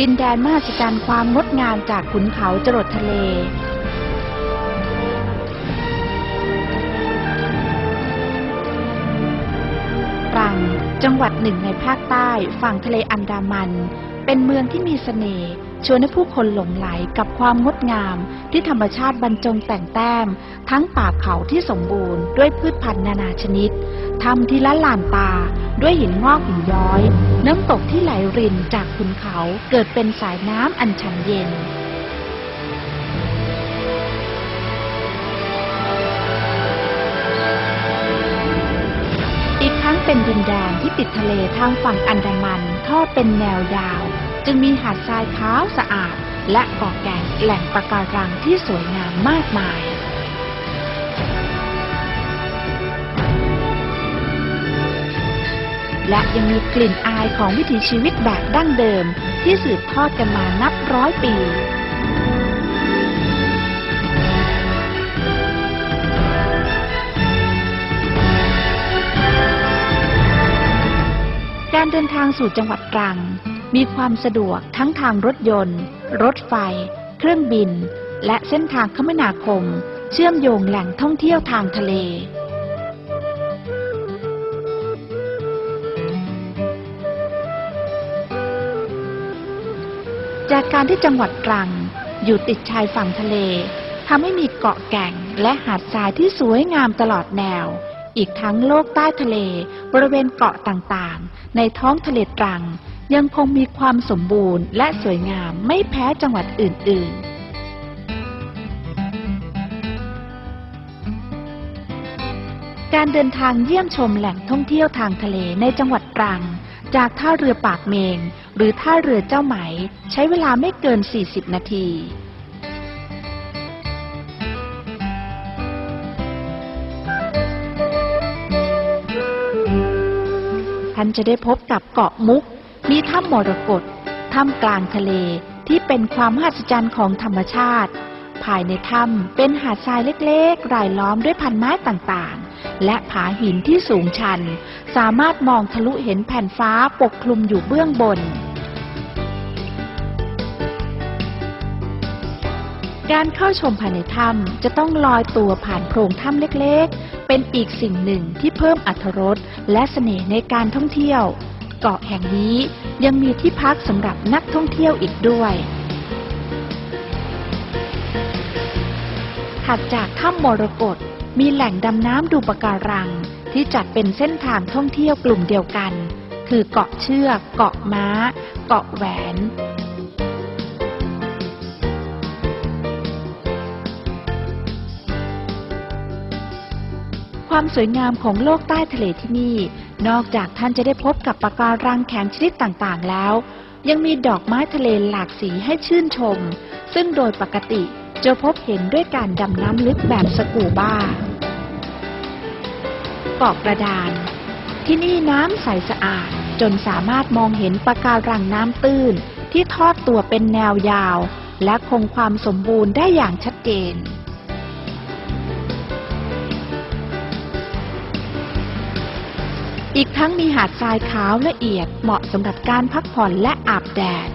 ดินแดนมหัศจรรย์ความงดงามจากขุนเขาจรดทะเล ตรัง จังหวัดหนึ่งในภาคใต้ฝั่งทะเลอันดามัน เป็นเมืองที่มีเสน่ห์ ชวนให้ผู้คนหลงไหลกับความงดงามที่ธรรมชาติบรรจงแต่งแต้ม ทั้งป่าเขาที่สมบูรณ์ด้วยพืชพันธุ์นานาชนิดทำทีละลานตา ด้วยหินงอกหินย้อย น้ำตกที่ไหลรินจากขุนเขาเกิดเป็นสายน้ำอันช่ำเย็นอีกทั้งเป็นดินแดนที่ติดทะเลทางฝั่งอันดามันทอดเป็นแนวยาว จึงมีหาดทรายขาวสะอาด และกาะแก่งแหล่งปะการังที่สวยงามมากมายและยังมีกลิ่นอายของวิถีชีวิตแบบดั้งเดิมที่สืบทอดกันมานับร้อยปี การเดินทางสู่จังหวัดตรัง มีความสะดวกทั้งทางรถยนต์ รถไฟ เครื่องบิน และเส้นทางคมนาคม เชื่อมโยงแหล่งท่องเที่ยวทางทะเล จากการที่จังหวัดตรัง อยู่ติดชายฝั่งทะเลทำให้มีเกาะแก่งและหาดทรายที่สวยงามตลอดแนว อีกทั้งโลกใต้ทะเล บริเวณเกาะต่างๆ ในท้องทะเลตรัง ยังคงมีความสมบูรณ์และสวยงามไม่แพ้จังหวัดอื่น ๆการเดินทางเยี่ยมชมแหล่งท่องเที่ยวทางทะเลในจังหวัดตรัง จากท่าเรือปากเมง หรือท่าเรือเจ้าไหม ใช้เวลาไม่เกิน 40 นาที ท่านจะได้พบกับเกาะมุก มีถ้ำมรกตถ้ำกลางทะเลที่เป็นความมหัศจรรย์ของธรรมชาติ ภายในถ้ำเป็นหาดทรายเล็กๆ รายล้อมด้วยพันไม้ต่างๆ และผาหินที่สูงชัน สามารถมองทะลุเห็นแผ่นฟ้าปกคลุมอยู่เบื้องบน การเข้าชมภายในถ้ำจะต้องลอยตัวผ่านโพรงถ้ำเล็กๆ เป็นอีกสิ่งหนึ่งที่เพิ่มอรรถรสและเสน่ห์ในการท่องเที่ยว เกาะแห่งนี้ยังมีที่พักสำหรับนักท่องเที่ยวอีกด้วย ถัดจากถ้ำมรกตมีแหล่งดำน้ำดูปะการัง ที่จัดเป็นเส้นทางท่องเที่ยวกลุ่มเดียวกัน คือเกาะเชือก เกาะม้า เกาะแหวน ความสวยงามของโลกใต้ทะเลที่นี่ นอกจากท่านจะได้พบกับปะการังแข็งชนิดต่างๆแล้ว ยังมีดอกไม้ทะเลหลากสีให้ชื่นชม ซึ่งโดยปกติจะพบเห็นด้วยการดำน้ำลึกแบบสกูบ้าเกาะกระดาน ที่นี่น้ำใสสะอาด จนสามารถมองเห็นปะการังน้ำตื้น ที่ทอดตัวเป็นแนวยาว และคงความสมบูรณ์ได้อย่างชัดเจน อีกทั้งมีหาดทรายขาวละเอียดเหมาะสำหรับการพักผ่อนและอาบแดด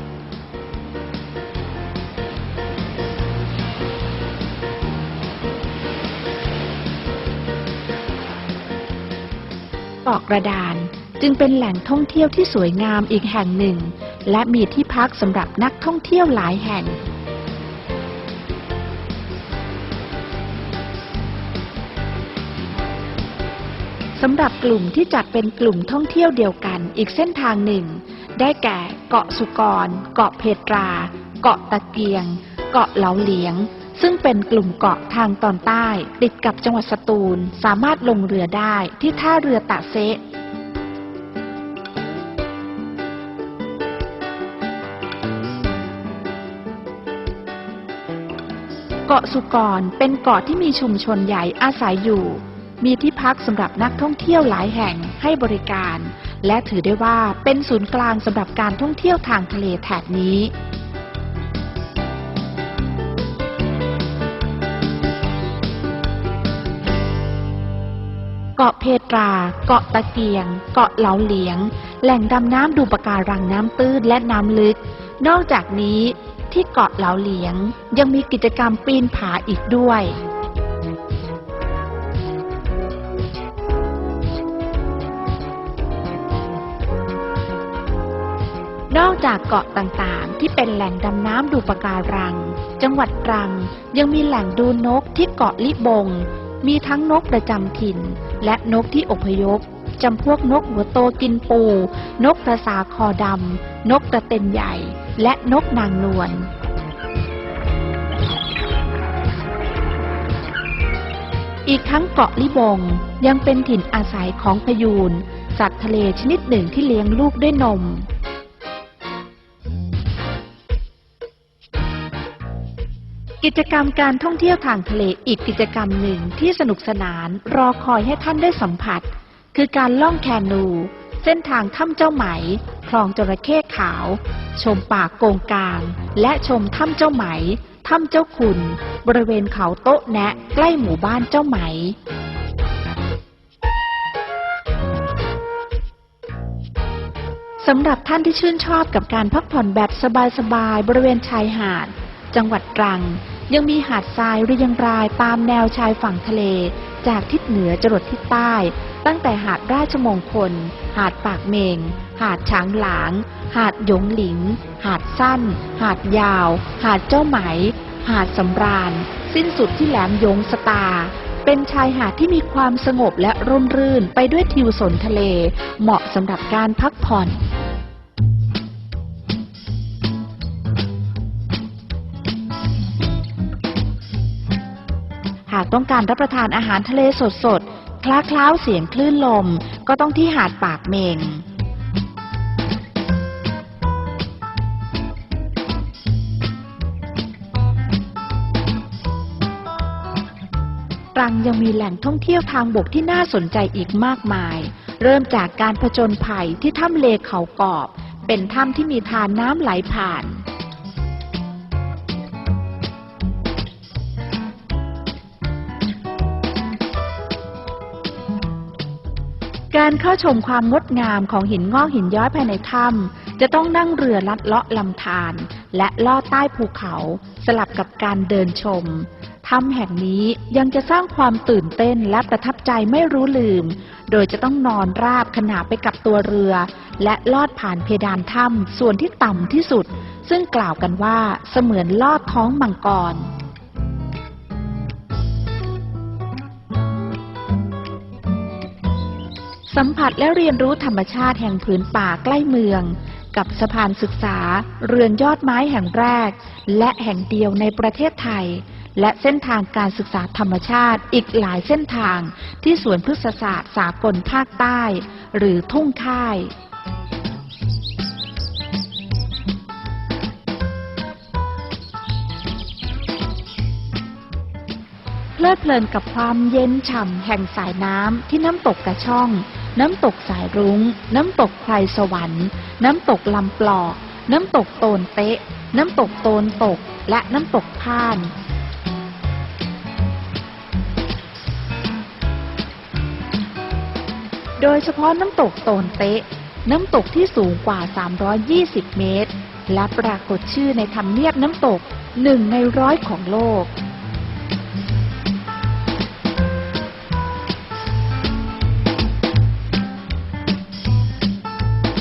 เกาะกระดานจึงเป็นแหล่งท่องเที่ยวที่สวยงามอีกแห่งหนึ่ง และมีที่พักสำหรับนักท่องเที่ยวหลายแห่งำหรับกลุ่มที่จัดเป็นกลุ่มท่องเที่ยวเดียวกันอีกเส้นทางหนึ่ง ได้แก่เกาะสุกร เกาะเพตรา เกาะตะเกียง เกาะเหลาเหลียง ซึ่งเป็นกลุ่มเกาะทางตอนใต้ ติดกับจังหวัดสตูล สามารถลงเรือได้ที่ท่าเรือตะเซะเกาะสุกรเป็นเกาะที่มีชุมชนใหญ่อาศัยอยู่ มีที่พักสำหรับนักท่องเที่ยวหลายแห่งให้บริการ และถือได้ว่าเป็นศูนย์กลางสำหรับการท่องเที่ยวทางทะเลแถบนี้เกาะเพตรา เกาะตะเกียง เกาะเหลาเหลียง แหล่งดำน้ำดูปะการังน้ำตื้นและน้ำลึก นอกจากนี้ที่เกาะเหลาเหลียงยังมีกิจกรรมปีนผาอีกด้วย นอกจากเกาะต่างๆ ที่เป็นแหล่งดำน้ำดูปะการัง จังหวัดตรังยังมีแหล่งดูนกที่เกาะลิบง มีทั้งนกประจำถิ่น และนกที่อพยพจำพวกนกหัวโตกินปู นกกระสาคอดำ นกตะเต็นใหญ่ และนกนางนวลอีกทั้งเกาะลิบงยังเป็นถิ่นอาศัยของพยูนสัตว์ทะเลชนิดหนึ่งที่เลี้ยงลูกด้วยนม กิจกรรมการท่องเที่ยวทางทะเลอีกกิจกรรมหนึ่งที่สนุกสนานรอคอยให้ท่านได้สัมผัส คือการล่องแคนู เส้นทางถ้ำเจ้าไหม คลองจระเข้ขาว ชมป่าโกงกาง และชมถ้ำเจ้าไหม ถ้ำเจ้าคุณ บริเวณเขาโต๊ะแนะใกล้หมู่บ้านเจ้าไหมสำหรับท่านที่ชื่นชอบกับการพักผ่อนแบบสบายๆบริเวณชายหาด จังหวัดตรัง ยังมีหาดทรายเรียงรายตามแนวชายฝั่งทะเล จากทิศเหนือจรดทิศใต้ ตั้งแต่หาดราชมงคล หาดปากเมง หาดช้างหลาง หาดหยงหลิง หาดสั้น หาดยาว หาดเจ้าไหม หาดสำราญ สิ้นสุดที่แหลมยงสตา เป็นชายหาดที่มีความสงบและร่มรื่นไปด้วยทิวสนทะเล เหมาะสำหรับการพักผ่อน หากต้องการรับประทานอาหารทะเลสดๆ คล้าคล้าเสียงคลื่นลม ก็ต้องที่หาดปากเมง ตรังยังมีแหล่งท่องเที่ยวทางบกที่น่าสนใจอีกมากมาย เริ่มจากการผจญภัยที่ถ้ำเลเขากอบ เป็นถ้ำที่มีทานน้ำไหลผ่าน การเข้าชมความงดงามของหินงอกหินย้อยภายในถ้ำจะต้องนั่งเรือลัดเลาะลำธารและลอดใต้ภูเขาสลับกับการเดินชม ถ้ำแห่งนี้ยังจะสร้างความตื่นเต้นและประทับใจไม่รู้ลืม โดยจะต้องนอนราบขนาบไปกับตัวเรือ และลอดผ่านเพดานถ้ำส่วนที่ต่ำที่สุด ซึ่งกล่าวกันว่าเสมือนลอดท้องมังกร สัมผัสและเรียนรู้ธรรมชาติแห่งผืนป่าใกล้เมือง กับสะพานศึกษา เรือนยอดไม้แห่งแรก และแห่งเดียวในประเทศไทย และเส้นทางการศึกษาธรรมชาติอีกหลายเส้นทางที่สวนพฤกษศาสตร์สากลภาคใต้ หรือทุ่งค่ายเพลิดเพลินกับความเย็นฉ่ำแห่งสายน้ำที่น้ำตกกระช่อง น้ำตกสายรุง้ง น้ำตกไพรสวรรค์ น้ำตกลำปลอก น้ำตกโตนเตะ น้ำตกโตนตก และน้ำตกพ่านโดยเฉพาะน้ำตกโตนเตะ น้ำตกที่สูงกว่า 320 เมตร และปรากฏชื่อในทำเนียบน้ำตกหนึ่งในร้อยของโลก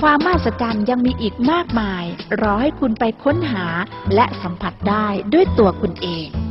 ความมหัศจรรย์ยังมีอีกมากมาย รอให้คุณไปค้นหาและสัมผัสได้ด้วยตัวคุณเอง